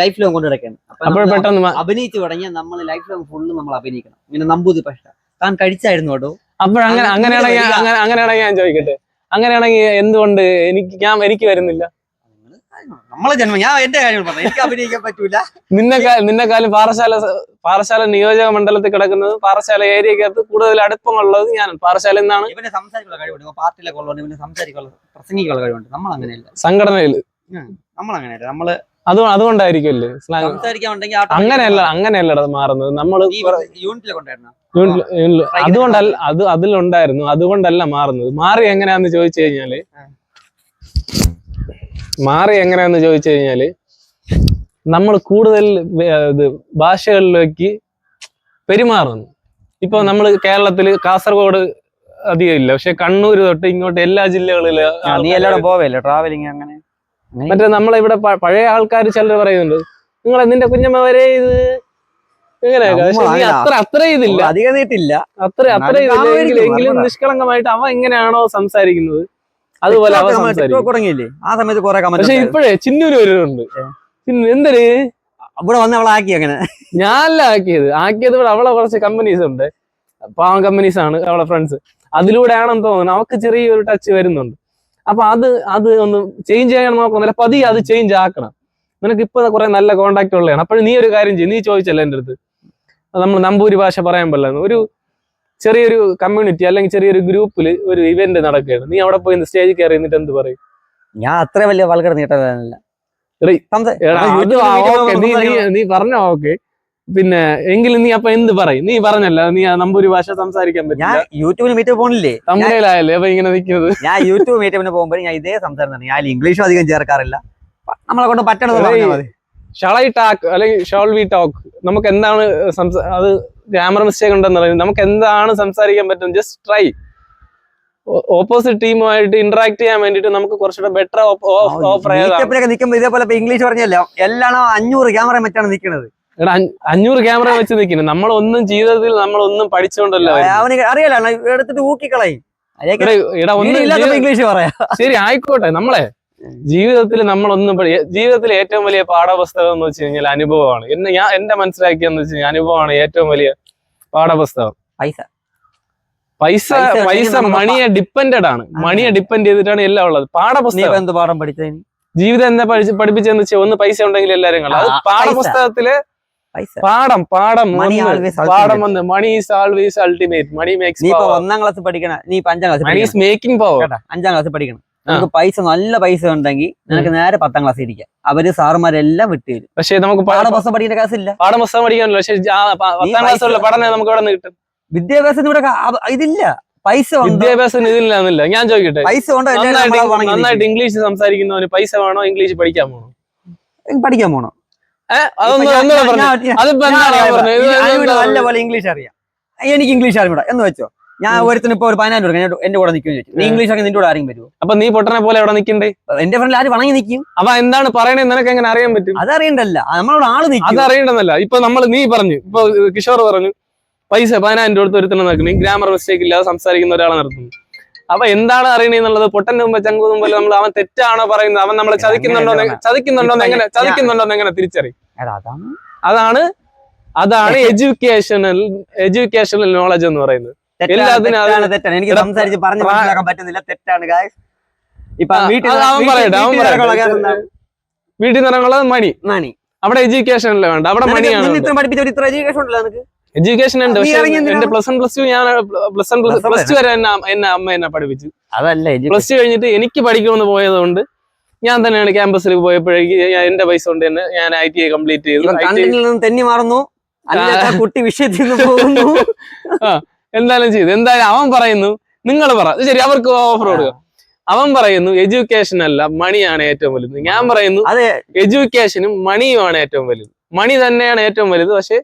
[SPEAKER 2] ലൈഫ് ലോങ് കൊണ്ട് നടക്കണം.
[SPEAKER 1] അപ്പോൾ പെട്ടെന്ന്
[SPEAKER 2] അഭിനയിച്ചു തുടങ്ങിയാൽ നമ്മൾ ലൈഫ് ലോങ് ഫുള്ള് നമ്മൾ അഭിനയിക്കണം. ഇങ്ങനെ നമ്പൂതി പക്ഷേ താൻ കഴിച്ചായിരുന്നു കേട്ടോ.
[SPEAKER 1] അപ്പോഴങ്ങനെ അങ്ങനെയാണെങ്കിൽ അങ്ങനെയാണെങ്കിൽ ഞാൻ ചോദിക്കട്ടെ. അങ്ങനെയാണെങ്കിൽ എന്തുകൊണ്ട് എനിക്ക് ഞാൻ എനിക്ക് വരുന്നില്ല.
[SPEAKER 2] നമ്മളെ ജന്മം. ഞാൻ എന്റെ കാര്യം പറഞ്ഞു. എനിക്ക് അഭിനയിക്കാൻ പറ്റൂല.
[SPEAKER 1] നിന്നെ നിന്നെക്കാളും പാറശാല പാറശാല നിയോജക മണ്ഡലത്തിൽ കിടക്കുന്നത് പാറശാല ഏരിയക്കകത്ത് കൂടുതൽ അടുപ്പമുള്ളത് ഞാൻ പാറശാല എന്നാണ്?
[SPEAKER 2] ഇവന്റെ സംസാരിക്കാനുള്ള കഴിവുണ്ട്. പാർട്ടിയിലെ കൊള്ളുണ്ട് ഇവന്റെ സംസാരിക്കുള്ള പ്രസംഗിക്കാനുള്ള കഴിവുണ്ട്. നമ്മൾ അങ്ങനെയല്ല
[SPEAKER 1] സംഘടനയിൽ.
[SPEAKER 2] നമ്മൾ അങ്ങനെയല്ല നമ്മൾ
[SPEAKER 1] അത് അതുകൊണ്ടായിരിക്കുമല്ലേ? അങ്ങനെയല്ല അങ്ങനെയല്ല അത് മാറുന്നത്. നമ്മൾ അതുകൊണ്ടല്ല അത് അതിലുണ്ടായിരുന്നു. അതുകൊണ്ടല്ല മാറുന്നത്. മാറി എങ്ങനെയാന്ന് ചോദിച്ചു കഴിഞ്ഞാൽ മാറി എങ്ങനെയാന്ന് ചോദിച്ചു കഴിഞ്ഞാൽ നമ്മൾ കൂടുതൽ ഇത് ഭാഷകളിലേക്ക് പെരുമാറുന്നു. ഇപ്പൊ നമ്മൾ കേരളത്തിൽ കാസർഗോഡ് അധികം ഇല്ല. പക്ഷെ കണ്ണൂർ തൊട്ട് ഇങ്ങോട്ട് എല്ലാ ജില്ലകളിലും
[SPEAKER 2] പോവല്ലേ? ട്രാവലിങ് അങ്ങനെ?
[SPEAKER 1] മറ്റേ നമ്മളിവിടെ ഇവിടെ പഴയ ആൾക്കാർ ചിലർ പറയുന്നുണ്ട് നിങ്ങൾ നിന്റെ കുഞ്ഞമ്മ വരെ ഇത് അത്ര അത്ര ഇതില്ല.
[SPEAKER 2] അധികം നീട്ടില്ല.
[SPEAKER 1] അത്ര അത്ര ഇതില്ല. എങ്കിലും. നിഷ്കളങ്കമായിട്ട് അവ എങ്ങനെയാണോ സംസാരിക്കുന്നത്. അതുപോലെ
[SPEAKER 2] തുടങ്ങിയില്ലേ? ആ സമയത്ത് കുറെ
[SPEAKER 1] പക്ഷെ
[SPEAKER 2] കമന്റ്
[SPEAKER 1] ഇപ്പോഴേ ചിന്നൂര് വരുന്നുണ്ട് എന്തൊരു
[SPEAKER 2] ഇവിടെ വന്ന് അവളാക്കി അങ്ങനെ?
[SPEAKER 1] ഞാനല്ല ആക്കിയത് ആക്കിയത് ഇവിടെ അവളെ കുറച്ച് കമ്പനീസ് ഉണ്ട്. പാവം കമ്പനീസ് ആണ് അവളെ ഫ്രണ്ട്സ് അതിലൂടെയാണെന്ന് തോന്നുന്നു. അവക്ക് ചെറിയൊരു ടച്ച് വരുന്നുണ്ട്. അപ്പൊ അത് അത് ഒന്ന് ചേഞ്ച് ചെയ്യാൻ നോക്കുന്നില്ല പതി അത് ചേഞ്ച് ആക്കണം. നിനക്ക് ഇപ്പൊ കുറെ നല്ല കോണ്ടാക്ട് ഉള്ളതാണ്. അപ്പോഴും നീ ഒരു കാര്യം ചെയ്യും. നീ ചോദിച്ചല്ലേ എന്റെ അടുത്ത്? നമ്മൾ നമ്പൂരി ഭാഷ പറയാൻ പറ്റില്ല ഒരു ചെറിയൊരു കമ്മ്യൂണിറ്റി അല്ലെങ്കിൽ ചെറിയൊരു ഗ്രൂപ്പിൽ ഒരു ഇവന്റ് നടക്കുകയാണ്. നീ അവിടെ പോയി സ്റ്റേജിൽ കയറി എന്നിട്ട് എന്ത് പറയും?
[SPEAKER 2] ഞാൻ അത്ര വലിയ വളരെ നീട്ടല്ല
[SPEAKER 1] നീ പറഞ്ഞ ഓക്കെ പിന്നെ എങ്കിലും നീ അപ്പൊ എന്ത് പറയും? നീ പറഞ്ഞല്ല നീ നമ്പൂരി ഭാഷ സംസാരിക്കാൻ
[SPEAKER 2] ഞാൻ യൂട്യൂബിൽ മീറ്റ് പോണില്ലേ?
[SPEAKER 1] തമിഴിലായല്ലേ അപ്പൊ ഇങ്ങനെ നിൽക്കുന്നത്
[SPEAKER 2] ഞാൻ യൂട്യൂബ് മീറ്റപ്പിന് പോകുമ്പോൾ ഞാൻ ഇതേ സംസാരം ഞാൻ ഇംഗ്ലീഷും അധികം ചേർക്കാറില്ല. നമ്മളെ കൊണ്ട് പറ്റണത്
[SPEAKER 1] ഷളൈ ടാക്ക് അല്ലെങ്കിൽ ഷോൾ വി ടോക്ക് നമുക്ക് എന്താണ് സംസാ അത് ഗ്രാമർ മിസ്റ്റേക്ക് ഉണ്ടെന്ന് പറയുന്നത് നമുക്ക് എന്താണ് സംസാരിക്കാൻ പറ്റും ജസ്റ്റ് ട്രൈ ഓപ്പോസിറ്റ് ടീമുമായിട്ട് ഇന്ററാക്ട് ചെയ്യാൻ വേണ്ടിട്ട് നമുക്ക് കുറച്ചുകൂടെ ബെറ്റർ
[SPEAKER 2] നിൽക്കുമ്പോൾ ഇതേപോലെ ഇംഗ്ലീഷ് പറഞ്ഞല്ലോ? എല്ലാം അഞ്ഞൂറ് ക്യാമറ വെച്ചാണ് നിൽക്കുന്നത്
[SPEAKER 1] എടാ അഞ്ഞ- അഞ്ഞൂറ് ക്യാമറ വെച്ച് നിൽക്കുന്നത് നമ്മളൊന്നും ജീവിതത്തിൽ നമ്മളൊന്നും പഠിച്ചുകൊണ്ടല്ലോ വരുന്നത്.
[SPEAKER 2] അവന് അറിയാലോ എടുത്തിട്ട് ഊക്കിക്കളയും.
[SPEAKER 1] ഒന്നും
[SPEAKER 2] ഇംഗ്ലീഷ് പറയാ.
[SPEAKER 1] ശരി ആയിക്കോട്ടെ നമ്മളെ. ജീവിതത്തിൽ നമ്മളൊന്നും ജീവിതത്തിൽ ഏറ്റവും വലിയ പാഠപുസ്തകം എന്ന് വെച്ച് കഴിഞ്ഞാൽ അനുഭവമാണ്. എന്നെ ഞാൻ എന്റെ മനസ്സിലാക്കിയെന്ന് വെച്ച് കഴിഞ്ഞാൽ അനുഭവമാണ് ഏറ്റവും വലിയ പാഠപുസ്തകം.
[SPEAKER 2] പൈസ.
[SPEAKER 1] പൈസ
[SPEAKER 2] പൈസ
[SPEAKER 1] മണിയെ ഡിപ്പെൻഡഡ് ആണ്. മണിയെ ഡിപ്പെൻഡ് ചെയ്തിട്ടാണ് എല്ലാം ഉള്ളത്. പാഠപുസ്തകം.
[SPEAKER 2] എന്ത് പാഠം പഠിച്ചതിന്?
[SPEAKER 1] ജീവിതം എന്താ പഠിച്ച് പഠിപ്പിച്ചെന്ന് വെച്ചാൽ ഒന്ന് പൈസ ഉണ്ടെങ്കിൽ എല്ലാരും കാണും അത്. പാഠപുസ്തകത്തിലെ പാഠം പാഠം പാഠം. One money is always ultimate money makes
[SPEAKER 2] ഒന്നാം ക്ലാസ് പഠിക്കണം നീ അഞ്ചാം class
[SPEAKER 1] money is making power
[SPEAKER 2] അഞ്ചാം ക്ലാസ് പഠിക്കണം. നമുക്ക് പൈസ നല്ല പൈസ ഉണ്ടെങ്കിൽ നിനക്ക് നേരെ പത്താം ക്ലാസ് ഇരിക്കാം. അവർ സാറുമാരെല്ലാം വിട്ടു തരും.
[SPEAKER 1] പക്ഷേ നമുക്ക് പാഠ-
[SPEAKER 2] പാഠപുസ്തകം പഠിക്കേണ്ട കാശില്ല
[SPEAKER 1] പാഠപുസ്തകം പഠിക്കാനല്ലോ. പക്ഷെ പത്താം ക്ലാസ്സുള്ള പഠനം നമുക്ക് ഇവിടെ കിട്ടും?
[SPEAKER 2] വിദ്യാഭ്യാസത്തിന് ഇവിടെ ഇതില്ല. പൈസ ഉണ്ടോ?
[SPEAKER 1] വിദ്യാഭ്യാസം ഇതില്ലാന്നില്ല ഞാൻ ചോദിക്കട്ടെ?
[SPEAKER 2] പൈസ
[SPEAKER 1] നന്നായിട്ട് ഇംഗ്ലീഷ് സംസാരിക്കുന്നവന് പൈസ വേണോ? ഇംഗ്ലീഷ് പഠിക്കാൻ പോണോ.
[SPEAKER 2] പഠിക്കാൻ പോണോ?
[SPEAKER 1] ഏഹ് അതിപ്പോ
[SPEAKER 2] നല്ല പോലെ ഇംഗ്ലീഷ് അറിയാം. എനിക്ക് ഇംഗ്ലീഷ് അറിയൂടാ എന്ന് വെച്ചോ? ഞാൻ. ഒരുത്തിന് ഇപ്പൊ ഒരു പതിനായിരം കൊടുക്കാം എന്റെ കൂടെ നിൽക്കും ചോദിച്ചു നീ ഇംഗ്ലീഷ് ഒക്കെ നിന്റെ കൂടെ ആരെങ്കിലും വരുമോ
[SPEAKER 1] അപ്പൊ നീ പൊട്ടനെ പോലെ എവിടെ നിൽക്കണ്ടേ?
[SPEAKER 2] എന്റെ ഫ്രണ്ട് ആര് വണങ്ങി നിൽക്കും
[SPEAKER 1] അപ്പൊ എന്താണ് പറയണേ നിനക്ക് എങ്ങനെ അറിയാൻ പറ്റും?
[SPEAKER 2] അതറിയണ്ടല്ല. നമ്മളോട് ആൾ നിൽക്കും
[SPEAKER 1] അത് അറിയണ്ടെന്നല്ല ഇപ്പൊ നമ്മൾ നീ പറഞ്ഞു. ഇപ്പൊ കിഷോർ പറഞ്ഞു പൈസ പതിനായിരം രൂപ എടുത്ത് ഒരുത്തനെ നടക്കണേ. ഗ്രാമർ മിസ്റ്റേക്ക് ഇല്ലാതെ സംസാരിക്കുന്ന ഒരാളെ നടത്തുന്നു. അപ്പൊ എന്താണ് അറിയണെന്നുള്ളത് പൊട്ടന്റെ മുമ്പ് ചങ്കു മുമ്പ് നമ്മൾ അവൻ തെറ്റാണോ പറയുന്നത്? അവൻ നമ്മളെ ചതിക്കുന്നുണ്ടോ ചതിക്കുന്നുണ്ടോ എങ്ങനെ ചതിക്കുന്നുണ്ടോ എങ്ങനെ തിരിച്ചറിയും?
[SPEAKER 2] അതാണ്
[SPEAKER 1] അതാണ് എഡ്യൂക്കേഷണൽ എഡ്യൂക്കേഷണൽ നോളജ് എന്ന് പറയുന്നത്.
[SPEAKER 2] തെറ്റാണ്, തെറ്റാണ്, എനിക്ക് സംസാരിച്ച് പറഞ്ഞു മനസ്സിലാക്കാൻ പറ്റുന്നില്ല തെറ്റാണ് guys. ഇപ്പൊ വീട്ടിൽ
[SPEAKER 1] നിന്ന് മണി.
[SPEAKER 2] മണി.
[SPEAKER 1] അവിടെ എഡ്യൂക്കേഷനല്ല വേണ്ട അവിടെ മണിയാണ്
[SPEAKER 2] ഇത്ര പഠിപ്പിച്ച ഇത്ര എഡ്യൂക്കേഷൻ ഉണ്ടല്ലോ നിനക്ക്?
[SPEAKER 1] എഡ്യൂക്കേഷൻ ഉണ്ട് പക്ഷെ? എന്റെ പ്ലസ് വൺ പ്ലസ് ടു ഞാൻ പ്ലസ് വൺ പ്ലസ് ടു വരെ എന്നെ അമ്മ എന്നെ പഠിപ്പിച്ചു.
[SPEAKER 2] അതല്ല.
[SPEAKER 1] പ്ലസ് ടു കഴിഞ്ഞിട്ട് എനിക്ക് പഠിക്കണമെന്ന് പോയതുകൊണ്ട് ഞാൻ തന്നെയാണ് ക്യാമ്പസിൽ പോയപ്പോഴേക്കും എന്റെ പൈസ കൊണ്ട് തന്നെ ഞാൻ ഐ ടി ഐ കംപ്ലീറ്റ് ചെയ്തു.
[SPEAKER 2] തെന്നി മാറുന്നു. കുട്ടി വിഷയത്തിൽ നിന്ന് പോകുന്നു.
[SPEAKER 1] എന്തായാലും ചെയ്തു. എന്തായാലും അവൻ പറയുന്നു നിങ്ങൾ പറ. ശരി അവർക്ക് ഓഫർ കൊടുക്കുക അവൻ പറയുന്നു എഡ്യൂക്കേഷൻ അല്ല മണിയാണ് ഏറ്റവും വലുത്. ഞാൻ പറയുന്നു
[SPEAKER 2] അതെ.
[SPEAKER 1] എഡ്യൂക്കേഷനും മണിയുമാണ് ഏറ്റവും വലുത്. മണി തന്നെയാണ് ഏറ്റവും വലുത് പക്ഷെ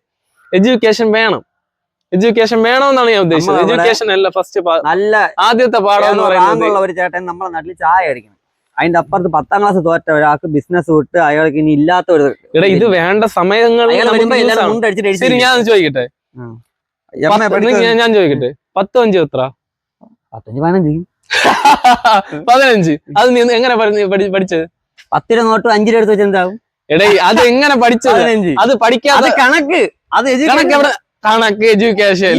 [SPEAKER 1] എഡ്യൂക്കേഷൻ വേണം. എഡ്യൂക്കേഷൻ വേണമെന്നാണ് ഞാൻ ഉദ്ദേശിച്ചത്. എഡ്യൂക്കേഷൻ അല്ല ഫസ്റ്റ്
[SPEAKER 2] നല്ല
[SPEAKER 1] ആദ്യത്തെ പാഠം എന്ന് പറയുന്നത്
[SPEAKER 2] ഒരു ചേട്ടൻ നമ്മളെ നാട്ടിൽ ചായ അടിക്കണം. അതിന്റെ അപ്പുറത്ത് പത്താം ക്ലാസ് തോറ്റ ഒരാൾക്ക് ബിസിനസ് വിട്ട് അയാൾക്ക് ഇനി ഇല്ലാത്ത ഒരു
[SPEAKER 1] ഇത് വേണ്ട
[SPEAKER 2] സമയങ്ങൾ.
[SPEAKER 1] ശരി ഞാൻ ചോദിക്കട്ടെ? ഞാൻ- ചോദിക്കട്ടെ? പത്ത് അഞ്ച് എത്ര?
[SPEAKER 2] പത്തഞ്ച് പതിനഞ്ച്.
[SPEAKER 1] പതിനഞ്ച്. അത് നീ എങ്ങനെ പഠി- പഠി- പഠിച്ചത്?
[SPEAKER 2] പത്തിര നോട്ട് അഞ്ചിര എടുത്ത് വെച്ച് എന്താവും?
[SPEAKER 1] എടേ അത് എങ്ങനെ പഠിച്ചത്?
[SPEAKER 2] പതിനഞ്ച്.
[SPEAKER 1] അത് പഠിക്കാതെ
[SPEAKER 2] കണക്ക്. അത്
[SPEAKER 1] കണക്ക് എവിടെ കണക്ക് എഡ്യൂക്കേഷൻ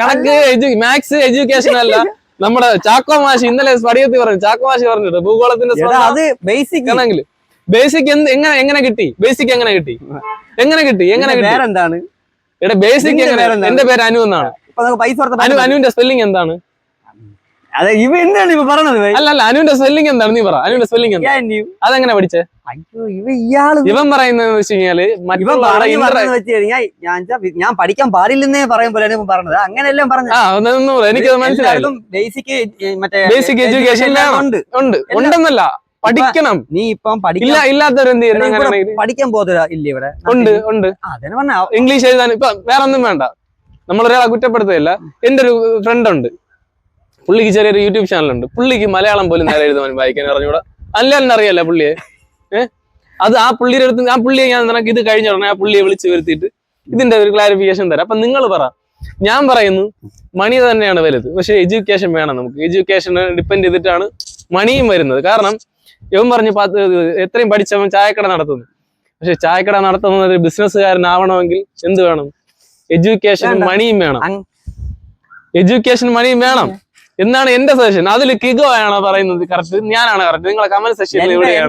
[SPEAKER 1] കണക്ക് മാത്സ് എഡ്യൂക്കേഷൻ അല്ല. നമ്മുടെ ചാക്കോ മാഷി ഇന്നലെ പഠിയത്തിൽ പറഞ്ഞു ചാക്കോ മാഷി പറഞ്ഞിട്ട് ഭൂഗോളത്തിന്റെ
[SPEAKER 2] അത് ബേസിക്
[SPEAKER 1] കണക്കിൽ. ബേസിക് എന്ത് എങ്ങനെ എങ്ങനെ കിട്ടി? ബേസിക് എങ്ങനെ കിട്ടി? എങ്ങനെ കിട്ടി? എങ്ങനെ കിട്ടി?
[SPEAKER 2] വേറെന്താണ്
[SPEAKER 1] എടാ ബേസിക് എങ്ങനെ? എന്റെ പേര് അനു എന്നാണ്. അനു അനുവിന്റെ സ്പെല്ലിംഗ് എന്താണ്?
[SPEAKER 2] അതെ ഇവ എന്താണ് ഇപ്പൊ പറഞ്ഞത് ഭൈ?
[SPEAKER 1] അല്ല അല്ല അനുവിന്റെ സ്പെല്ലിംഗ് എന്താണ്? നീ പറ. അനുവിന്റെ സ്പെല്ലിംഗ്
[SPEAKER 2] എന്താണ്?
[SPEAKER 1] അതെങ്ങനെ പഠിച്ചേ?
[SPEAKER 2] അയ്യോ ഇവ ഇയാൾ
[SPEAKER 1] ഇവൻ പറയുന്നത് വെച്ച്
[SPEAKER 2] കഴിഞ്ഞാൽ ഞാൻ ഞാൻ പഠിക്കാൻ പാടില്ലെന്നേ പറയും പോലെ പറഞ്ഞത്. അങ്ങനെയെല്ലാം പറഞ്ഞു.
[SPEAKER 1] എനിക്കത് മനസ്സിലായി
[SPEAKER 2] ബേസിക് മറ്റേ
[SPEAKER 1] ബേസിക് എഡ്യൂക്കേഷൻ
[SPEAKER 2] ഉണ്ട്.
[SPEAKER 1] ഉണ്ട്. ഉണ്ടെന്നല്ല. പഠിക്കണം.
[SPEAKER 2] നീ ഇപ്പം
[SPEAKER 1] ഇല്ല
[SPEAKER 2] ഇല്ലാത്തൊരു
[SPEAKER 1] ഇല്ലാത്തവരെന്ത്
[SPEAKER 2] പഠിക്കാൻ പോകത്തില്ല ഇല്ല ഇവിടെ?
[SPEAKER 1] ഉണ്ട് ഉണ്ട്.
[SPEAKER 2] പറഞ്ഞ.
[SPEAKER 1] ഇംഗ്ലീഷ് എഴുതാൻ ഇപ്പൊ വേറെ ഒന്നും വേണ്ട. നമ്മളൊരാളെ കുറ്റപ്പെടുത്തുകയല്ല. എന്റെ ഒരു ഫ്രണ്ട് ഉണ്ട് പുള്ളിക്ക് ചെറിയൊരു യൂട്യൂബ് ചാനൽ ഉണ്ട് പുള്ളിക്ക് മലയാളം പോലും നേരെ എഴുതാൻ വായിക്കാൻ അറിഞ്ഞൂടാ. അല്ല അറിയാലോ പുള്ളിയെ? ഏഹ് അത് ആ പുള്ളിയുടെ അടുത്ത് ആ പുള്ളിയെ ഞാൻ നിനക്ക് ഇത് കഴിഞ്ഞ ഉടനെ ആ പുള്ളിയെ വിളിച്ച് വരുത്തിയിട്ട് ഇതിന്റെ ഒരു ക്ലാരിഫിക്കേഷൻ തരാം. അപ്പൊ നിങ്ങൾ പറ. ഞാൻ പറയുന്നു മണി തന്നെയാണ് വലുത്. പക്ഷെ എഡ്യൂക്കേഷൻ വേണം നമുക്ക്. എഡ്യൂക്കേഷനെ ഡിപ്പെൻഡ് ചെയ്തിട്ടാണ് മണിയും വരുന്നത്. കാരണം ഇവൻ പറഞ്ഞു എത്രയും പഠിച്ചവൻ ചായക്കട നടത്തുന്നു. പക്ഷെ ചായക്കട നടത്തുന്നത് ഒരു ബിസിനസ്സുകാരനാവണമെങ്കിൽ എന്ത് വേണം? എഡ്യൂക്കേഷനും
[SPEAKER 2] വേണ്ട.
[SPEAKER 1] മണിയും വേണം. എഡ്യൂക്കേഷൻ മണിയും വേണം. എന്നാണ് എന്റെ സജഷൻ അതിൽ കിഗോ ആണോ പറയുന്നത് കറക്റ്റ് ഞാനാണ് കറക്റ്റ് നിങ്ങളെ കമന്റ് സെഷനിൽ ഇവിടെയാണ്.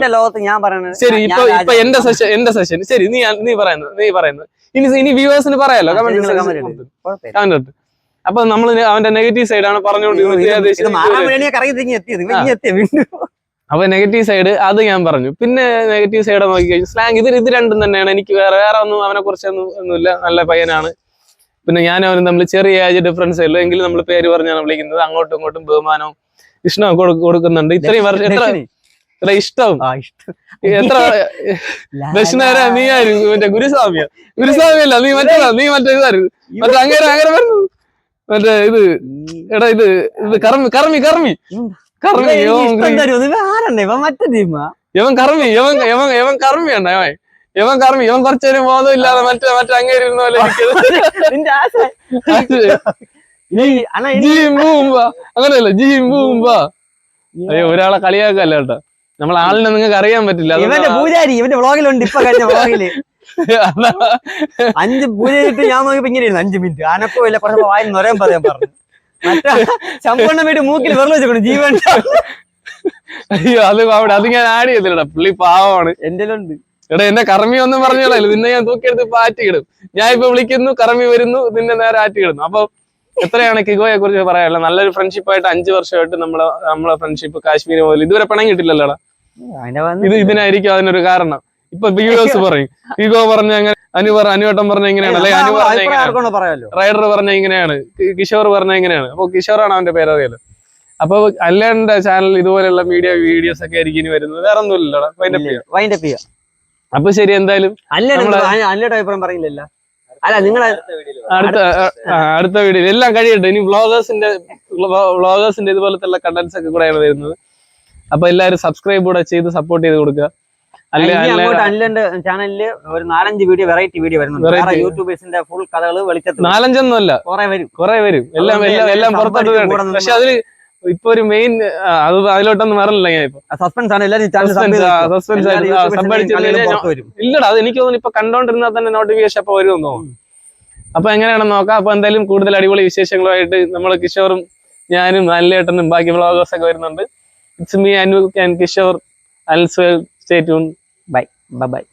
[SPEAKER 1] ശരി ഇപ്പൊ ഇപ്പൊ. എന്റെ സെഷൻ എന്റെ സെഷൻ ശരി നീ നീ പറയുന്നത് നീ പറയുന്നത്. ഇനി ഇനി വ്യൂവേഴ്സിന് പറയാലോ. കമന്റ്. കമന്റ് അപ്പൊ നമ്മൾ അവന്റെ നെഗറ്റീവ് സൈഡാണ് പറഞ്ഞുകൊണ്ടിരുന്നത്. അപ്പൊ നെഗറ്റീവ് സൈഡ് അത് ഞാൻ പറഞ്ഞു. പിന്നെ നെഗറ്റീവ് സൈഡ് നോക്കി കഴിഞ്ഞു സ്ലാങ് ഇത് ഇത് രണ്ടും തന്നെയാണ്. എനിക്ക് വേറെ വേറെ ഒന്നും അവനെ കുറിച്ചൊന്നും ഒന്നുമില്ല. നല്ല പയ്യനാണ്. പിന്നെ ഞാൻ അവനും തമ്മിൽ ചെറിയ ഏജ് ഡിഫറൻസ് ഉള്ളൂ. എങ്കിലും നമ്മൾ പേര് പറഞ്ഞാണ് വിളിക്കുന്നത് അങ്ങോട്ടും ഇങ്ങോട്ടും ബഹുമാനവും ഇഷ്ടവും കൊടു- കൊടുക്കുന്നുണ്ട്. ഇത്രയും വർഷം എത്ര
[SPEAKER 2] ഇത്ര
[SPEAKER 1] എത്ര ഇഷ്ടവും. എത്ര ദക്ഷിണാര? നീ ആയിരുന്നു മറ്റേ ഗുരുസ്വാമിയ. ഗുരുസ്വാമി അല്ല നീ മറ്റേ നീ മറ്റേ ഇതായിരുന്നു മറ്റേ അങ്ങനെ അങ്ങനെ പറഞ്ഞു മറ്റേ ഇത്. എടാ ഇത് ഇത് കർമ്മി കർമ്മി കർമ്മി. കർമ്മി
[SPEAKER 2] ഇവൻ. തരുമോ? ഇവൻ ഇവൻ.
[SPEAKER 1] ഇവൻ കർമ്മി ഇവൻ ഇവൻ ഇവൻ കർമ്മി ഇവൻ. കുറച്ചൊരു ബോധം ഇല്ലാതെ മറ്റേ മറ്റേ അങ്ങേരി ഇരുന്ന പോലെ അങ്ങനെയല്ല? ജിം ബൂംബ. അയ്യോ ഒരാളെ കളിയാക്കല്ല കേട്ടോ? നമ്മൾ ആളിനെ നിങ്ങൾക്ക് അറിയാൻ പറ്റില്ല.
[SPEAKER 2] ഇവന്റെ പൂജാരി ഇവന്റെ വ്ളോഗിലുണ്ട് ഇപ്പൊ കഴിഞ്ഞ
[SPEAKER 1] വ്ളോഗിൽ.
[SPEAKER 2] അഞ്ച് പൂജ ഞാൻ നോക്കിയപ്പോ ഇങ്ങനെ അഞ്ചു മിനിറ്റ്. അനക്കോ ഇല്ല കുറച്ച് വായിൽ നൊരയും പറയാൻ പറഞ്ഞു. വീട്ട് മൂക്കിൽ വെറുതെ വെച്ചോളൂ ജീവൻ.
[SPEAKER 1] അയ്യോ അത് അവിടെ അത് ഞാൻ ആഡ് ചെയ്തില്ലടാ. പുള്ളി പാവമാണ്.
[SPEAKER 2] എന്റെ ഉണ്ട്
[SPEAKER 1] എടാ എന്നെ കർമ്മി ഒന്നും പറഞ്ഞോളൂ. നിന്നെ ഞാൻ തൂക്കിയെടുത്ത് ഇപ്പൊ ആറ്റിയിടും. ഞാൻ ഇപ്പൊ വിളിക്കുന്നു കർമ്മി വരുന്നു നിന്നെ നേരെ ആറ്റിയിടുന്നു. അപ്പൊ എത്രയാണ് കിഗോയെ കുറിച്ച് പറയാനുള്ളത്? നല്ലൊരു ഫ്രണ്ട്ഷിപ്പ് ആയിട്ട് അഞ്ചു വർഷമായിട്ട് നമ്മളെ നമ്മളെ ഫ്രണ്ട്ഷിപ്പ് കാശ്മീർ മുതൽ ഇതുവരെ പണം കിട്ടില്ലല്ലോടാ
[SPEAKER 2] അതിന്റെ
[SPEAKER 1] ഇത് ഇതിനായിരിക്കും അതിനൊരു കാരണം. ഇപ്പൊ വീഡിയോസ് പറയും. ഈഗോ പറഞ്ഞ അങ്ങനെ അനു പറ അനുവട്ടം പറഞ്ഞ എങ്ങനെയാണ് അല്ലെ? അനു പറഞ്ഞു റൈഡർ പറഞ്ഞ എങ്ങനെയാണ് കിഷോർ പറഞ്ഞ എങ്ങനെയാണ് അപ്പൊ കിഷോറാണ് അവന്റെ പേര് അറിയാലോ. അപ്പൊ അല്ലാണ്ട് ചാനൽ ഇതുപോലെയുള്ള മീഡിയ വീഡിയോസ് ഒക്കെ ആയിരിക്കും ഇനി വരുന്നത്. വേറെ ഒന്നുമില്ലല്ലോ പേര്
[SPEAKER 2] ചെയ്യാം
[SPEAKER 1] അപ്പൊ ശരി എന്തായാലും
[SPEAKER 2] അല്ല
[SPEAKER 1] നമ്മൾ
[SPEAKER 2] അല്ലയുടെ അഭിപ്രായം പറയില്ലല്ലോ. അല്ല നിങ്ങളെ
[SPEAKER 1] അടുത്ത അടുത്ത വീഡിയോ എല്ലാം കഴിയട്ടെ. ഇനി വ്ളോഗേഴ്സിന്റെ വ്ളോഗേഴ്സിന്റെ ഇതുപോലത്തെ കണ്ടന്റ്സ് ഒക്കെ കൂടെയാണ് വരുന്നത്. അപ്പൊ എല്ലാരും സബ്സ്ക്രൈബ് കൂടെ ചെയ്ത് സപ്പോർട്ട് ചെയ്ത് കൊടുക്കുക. അല്ലെ അല്ലെ
[SPEAKER 2] അങ്ങോട്ട് ചാനലിൽ ഒരു നാലഞ്ച് വീഡിയോ വെറൈറ്റി വീഡിയോ വരുന്നുണ്ട്. വേറെ യൂട്യൂബേഴ്സിന്റെ ഫുൾ കഥകൾ വെളിച്ചത്ത്
[SPEAKER 1] നാലഞ്ചൊന്നുമല്ല.
[SPEAKER 2] കുറെ വരും.
[SPEAKER 1] കുറെ വരും. എല്ലാം എല്ലാം എല്ലാം പുറത്തോട്ട് പക്ഷെ അതിൽ ഇപ്പൊ ഒരു മെയിൻ അത് അതിലോട്ടൊന്നും വരണില്ല ഞാൻ ഇപ്പൊ.
[SPEAKER 2] സസ്പെൻസ് ആണ്. സസ്പെൻസ് വരും.
[SPEAKER 1] ഇല്ലടാ അത് എനിക്ക് തോന്നുന്നു ഇപ്പൊ കണ്ടോണ്ടിരുന്നാൽ തന്നെ നോട്ടിഫിക്കേഷൻ അപ്പൊ വരുമെന്ന് തോന്നുന്നു അപ്പൊ എങ്ങനെയാണെന്ന് നോക്കാം. അപ്പൊ എന്തായാലും കൂടുതൽ അടിപൊളി വിശേഷങ്ങളുമായിട്ട് നമ്മൾ കിഷോറും ഞാനും അല്ലേട്ടനും ബാക്കി വ്ളോഗേഴ്സ് ഒക്കെ വരുന്നുണ്ട്. It's me Anu and Kishore also stay tuned.
[SPEAKER 2] Bye. Bye bye